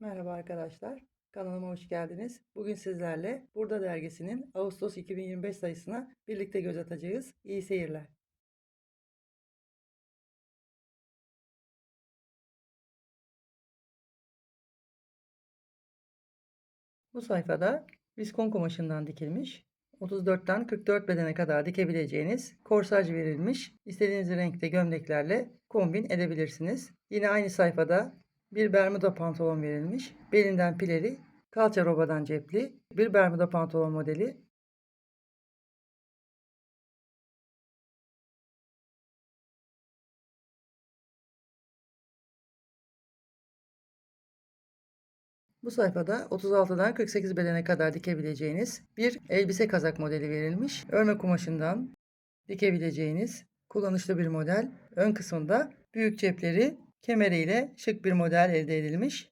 Merhaba arkadaşlar. Kanalıma hoş geldiniz. Bugün sizlerle Burada Dergisi'nin Ağustos 2025 sayısına birlikte göz atacağız. İyi seyirler. Bu sayfada viskon kumaşından dikilmiş. 34'ten 44 bedene kadar dikebileceğiniz korsaj verilmiş. İstediğiniz renkte gömleklerle kombin edebilirsiniz. Yine aynı sayfada bir bermuda pantolon verilmiş. Belinden pileli, kalça robadan cepli bir bermuda pantolon modeli. Bu sayfada 36'dan 48 bedene kadar dikebileceğiniz bir elbise kazak modeli verilmiş. Örme kumaşından dikebileceğiniz kullanışlı bir model. Ön kısmında büyük cepleri kemeriyle şık bir model elde edilmiş.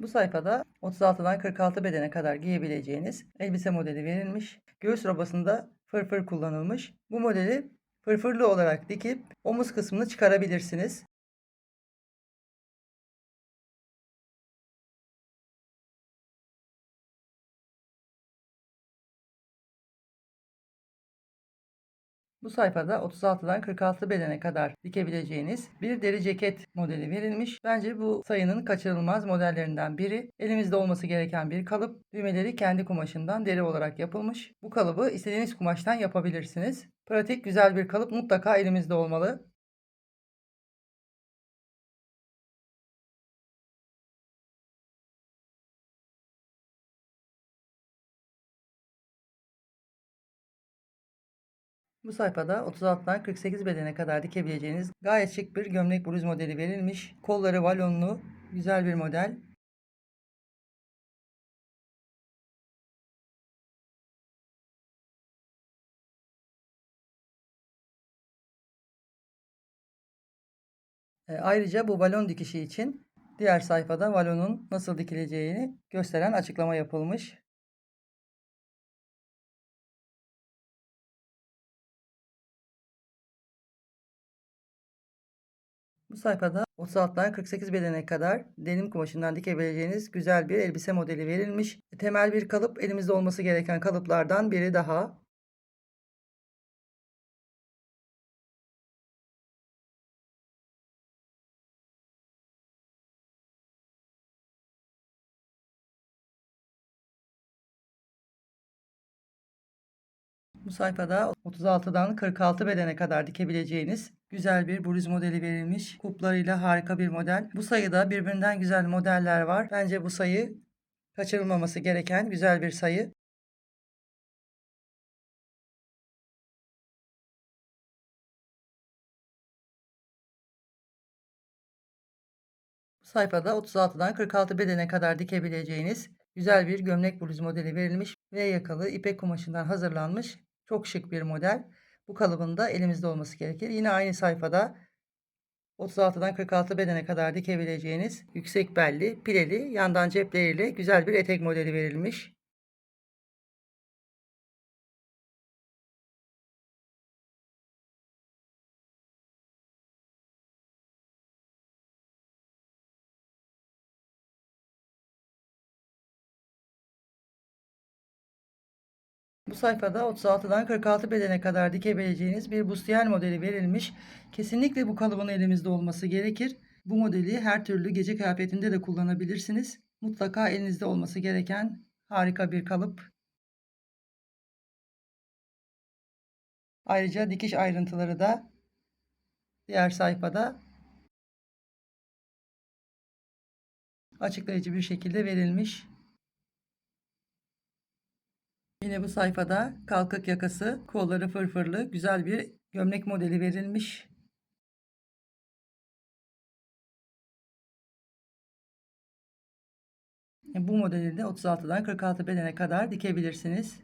Bu sayfada 36'dan 46 bedene kadar giyebileceğiniz elbise modeli verilmiş. Göğüs robasında fırfır kullanılmış. Bu modeli fırfırlı olarak dikip omuz kısmını çıkarabilirsiniz. Bu sayfada 36'dan 46 bedene kadar dikebileceğiniz bir deri ceket modeli verilmiş. Bence bu sayının kaçırılmaz modellerinden biri. Elimizde olması gereken bir kalıp. Düğmeleri kendi kumaşından deri olarak yapılmış. Bu kalıbı istediğiniz kumaştan yapabilirsiniz. Pratik güzel bir kalıp mutlaka elimizde olmalı. Bu sayfada 36'dan 48 bedene kadar dikebileceğiniz gayet şık bir gömlek bluz modeli verilmiş. Kolları valonlu güzel bir model. E, ayrıca bu balon dikişi için diğer sayfada balonun nasıl dikileceğini gösteren açıklama yapılmış. Sayfada 36'dan 48 bedene kadar denim kumaşından dikebileceğiniz güzel bir elbise modeli verilmiş. Temel bir kalıp elimizde olması gereken kalıplardan biri daha. Sayfada 36'dan 46 bedene kadar dikebileceğiniz güzel bir bluz modeli verilmiş. Kuplarıyla harika bir model. Bu sayıda birbirinden güzel modeller var. Bence bu sayı kaçırılmaması gereken güzel bir sayı. Sayfada 36'dan 46 bedene kadar dikebileceğiniz güzel bir gömlek bluz modeli verilmiş ve yakalı ipek kumaşından hazırlanmış çok şık bir model. Bu kalıbın da elimizde olması gerekir. Yine aynı sayfada 36'dan 46 bedene kadar dikebileceğiniz yüksek belli, pileli, yandan cepleriyle güzel bir etek modeli verilmiş. Bu sayfada 36'dan 46 bedene kadar dikebileceğiniz bir bustiyer modeli verilmiş. Kesinlikle bu kalıbın elimizde olması gerekir. Bu modeli her türlü gece kıyafetinde de kullanabilirsiniz. Mutlaka elinizde olması gereken harika bir kalıp. Ayrıca dikiş ayrıntıları da diğer sayfada açıklayıcı bir şekilde verilmiş. Yine bu sayfada kalkık yakası, kolları fırfırlı güzel bir gömlek modeli verilmiş. E, bu modeli de 36'dan 46 bedene kadar dikebilirsiniz.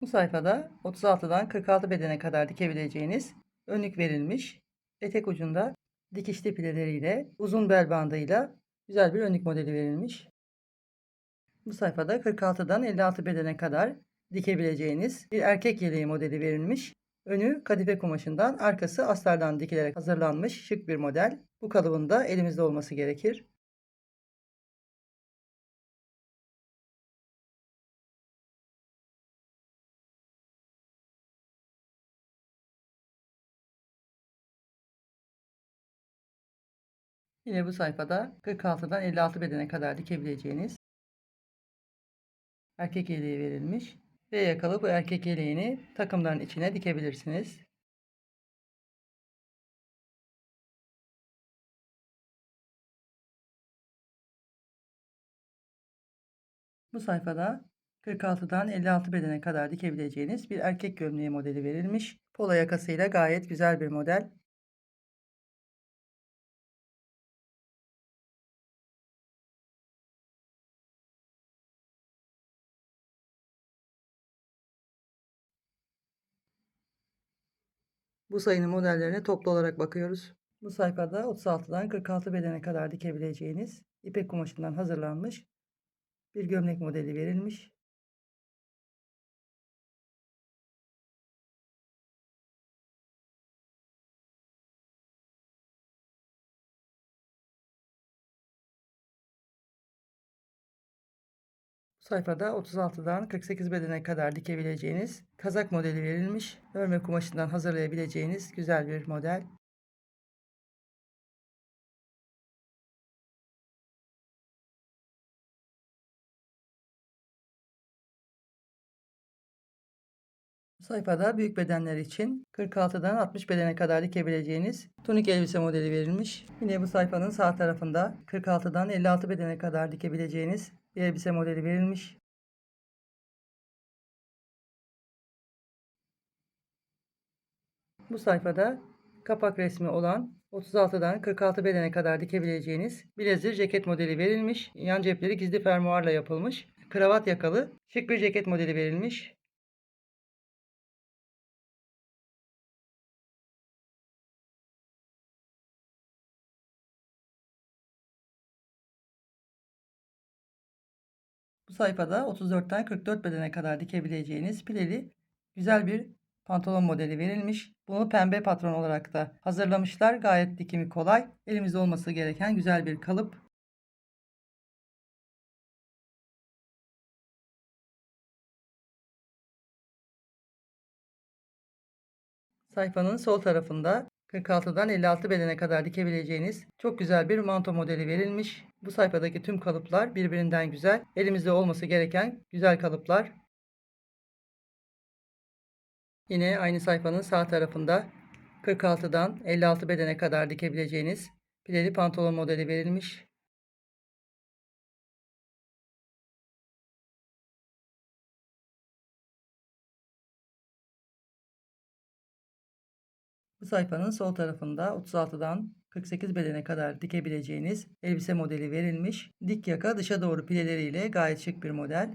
Bu sayfada 36'dan 46 bedene kadar dikebileceğiniz önlük verilmiş. Etek ucunda dikişli pileleriyle uzun bel bandıyla güzel bir önlük modeli verilmiş. Bu sayfada 46'dan 56 bedene kadar dikebileceğiniz bir erkek yeleği modeli verilmiş. Önü kadife kumaşından, arkası astardan dikilerek hazırlanmış şık bir model. Bu kalıbın da elimizde olması gerekir. Yine bu sayfada 46'dan 56 bedene kadar dikebileceğiniz erkek yeleği verilmiş. V yakalı bu erkek yeleğini takımların içine dikebilirsiniz. Bu sayfada 46'dan 56 bedene kadar dikebileceğiniz bir erkek gömleği modeli verilmiş. Polo yakasıyla gayet güzel bir model. Bu sayının modellerine toplu olarak bakıyoruz. Bu sayfada 36'dan 46 bedene kadar dikebileceğiniz ipek kumaşından hazırlanmış bir gömlek modeli verilmiş. Sayfada 36'dan 48 bedene kadar dikebileceğiniz kazak modeli verilmiş. Örme kumaşından hazırlayabileceğiniz güzel bir model. Sayfada büyük bedenler için 46'dan 60 bedene kadar dikebileceğiniz tunik elbise modeli verilmiş. Yine bu sayfanın sağ tarafında 46'dan 56 bedene kadar dikebileceğiniz bir elbise modeli verilmiş. Bu sayfada kapak resmi olan 36'dan 46 bedene kadar dikebileceğiniz bilezik ceket modeli verilmiş. Yan cepleri gizli fermuarla yapılmış. Kravat yakalı şık bir ceket modeli verilmiş. Sayfada 34'ten 44 bedene kadar dikebileceğiniz pileli güzel bir pantolon modeli verilmiş. Bunu pembe patron olarak da hazırlamışlar. Gayet dikimi kolay. Elimizde olması gereken güzel bir kalıp. Sayfanın sol tarafında 46'dan 56 bedene kadar dikebileceğiniz çok güzel bir manto modeli verilmiş. Bu sayfadaki tüm kalıplar birbirinden güzel. Elimizde olması gereken güzel kalıplar. Yine aynı sayfanın sağ tarafında 46'dan 56 bedene kadar dikebileceğiniz pileli pantolon modeli verilmiş. Sayfanın sol tarafında 36'dan 48 bedene kadar dikebileceğiniz elbise modeli verilmiş. Dik yaka dışa doğru pileleriyle gayet şık bir model.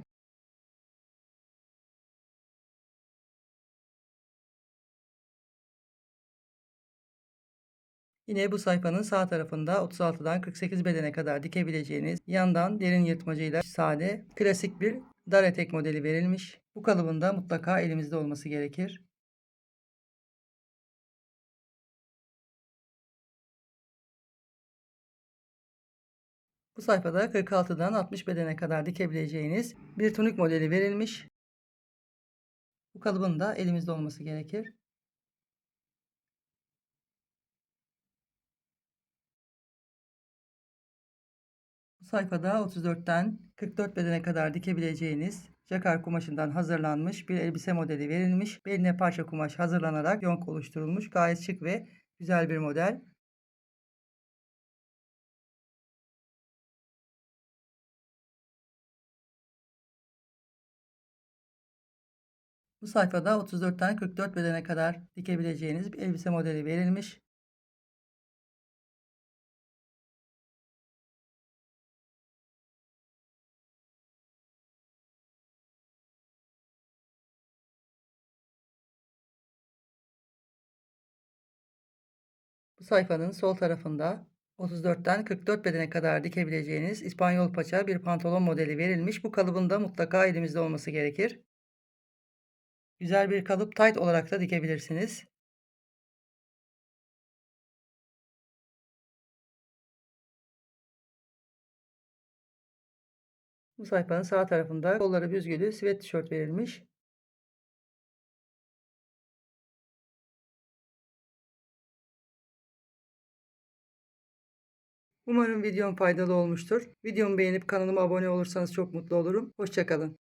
Yine bu sayfanın sağ tarafında 36'dan 48 bedene kadar dikebileceğiniz yandan derin yırtmacıyla sade klasik bir dar etek modeli verilmiş. Bu kalıbında mutlaka elimizde olması gerekir. Bu sayfada 46'dan 60 bedene kadar dikebileceğiniz bir tunik modeli verilmiş. Bu kalıbın da elimizde olması gerekir. Bu sayfada 34'ten 44 bedene kadar dikebileceğiniz jakar kumaşından hazırlanmış bir elbise modeli verilmiş. Beline parça kumaş hazırlanarak yonk oluşturulmuş. Gayet şık ve güzel bir model. Bu sayfada 34'ten 44 bedene kadar dikebileceğiniz bir elbise modeli verilmiş. Bu sayfanın sol tarafında 34'ten 44 bedene kadar dikebileceğiniz İspanyol paça bir pantolon modeli verilmiş. Bu kalıbın da mutlaka elimizde olması gerekir. Güzel bir kalıp tayt olarak da dikebilirsiniz. Bu sayfanın sağ tarafında kolları büzgülü sivet tişört verilmiş. Umarım videom faydalı olmuştur. Videomu beğenip kanalıma abone olursanız çok mutlu olurum. Hoşça kalın.